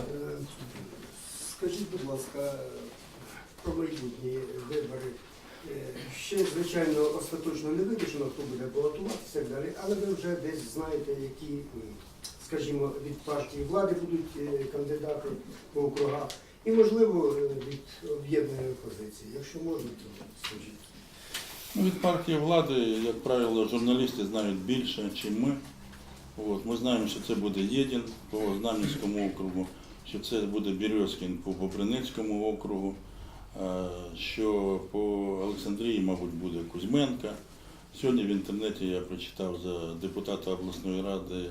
Е, Скажіть, будь ласка, про майбутні вибори. Е, Ще, звичайно, остаточно не вирішено, хто буде балотуватися і так далі, але ви вже десь знаєте, які, скажімо, від партії влади будуть е, кандидати по округах, і, можливо, від об'єднаної опозиції. Якщо можна, то скажіть. Ну, від партії влади, як правило, журналісти знають більше, ніж ми. От, ми знаємо, що це буде Єдін по Знам'янському округу, що це буде Бірьозкін по Бобриницькому округу, е, що по Олександрії, мабуть, буде Кузьменка. Сьогодні в інтернеті я прочитав за депутата обласної ради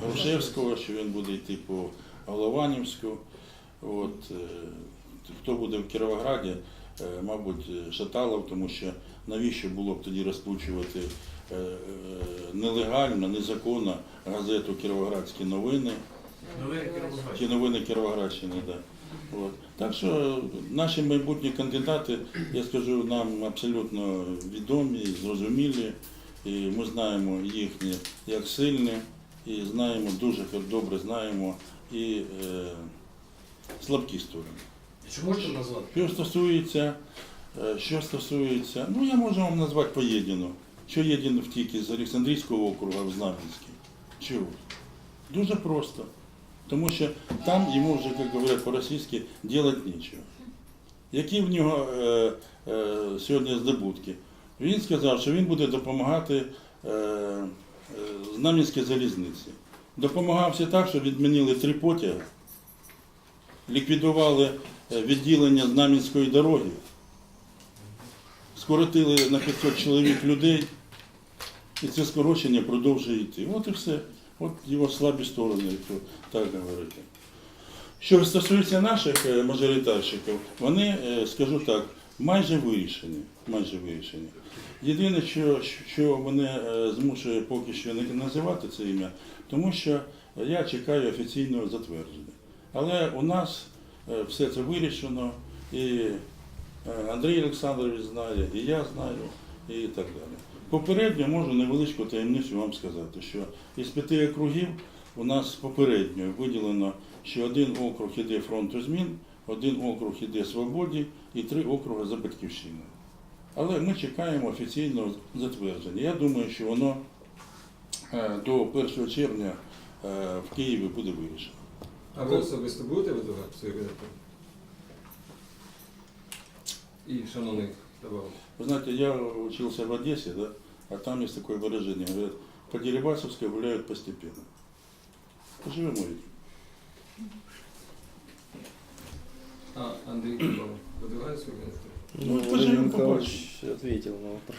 Грушевського, що він буде йти по Голованівську. От, е, хто буде в Кіровограді, е, мабуть, Шаталов, тому що навіщо було б тоді розкручувати е, нелегально, незаконно газету Кіровоградські новини, ті новини Кіровоградщини. Да. От. Так що наші майбутні кандидати, я скажу, нам абсолютно відомі, зрозумілі, і ми знаємо їхні як сильні, і знаємо, дуже добре знаємо і е, слабкі сторони. Чи можете назвати? Що стосується, е, що стосується, ну я можу вам назвати по Єдіну. Що Єдін втік із Олександрійського округу в Знам'янський? Чого? Дуже просто. Тому що там йому вже, як говорять по-російськи, делать нічого. Які в нього е, е, сьогодні здобутки? Він сказав, що він буде допомагати е, е, Знам'янській залізниці. Допомагався так, що відмінили три потяги, ліквідували е, відділення Знам'янської дороги, скоротили на 500 чоловік людей, і це скорочення продовжує йти. От і все. От його слабі сторони, якщо так говорити. Що стосується наших е, мажоритарщиків, вони, е, скажу так, майже вирішені. Майже вирішені. Єдине, що, що мене е, змушує поки що не називати це ім'я, тому що я чекаю офіційного затвердження. Але у нас все це вирішено, і Андрій Олександрович знає, і я знаю, і так далі. Попередньо можу невеличку таємницю вам сказати, що із п'яти округів у нас попередньо виділено, що один округ іде фронту змін, один округ іде свободі і три округи за батьківщиною. Але ми чекаємо офіційного затвердження. Я думаю, що воно е, до 1 червня е, в Києві буде вирішено. А ви особисто будете видавати свою кандидатуру? І, шановний Вы знаете, я учился в Одессе, да, а там есть такое выражение, говорят, по Дерибасовской гуляют постепенно. Поживем этим. а видаває свою кандидатуру? Ну, Ну, поживем, побачим. Михайлович ответил на вопрос.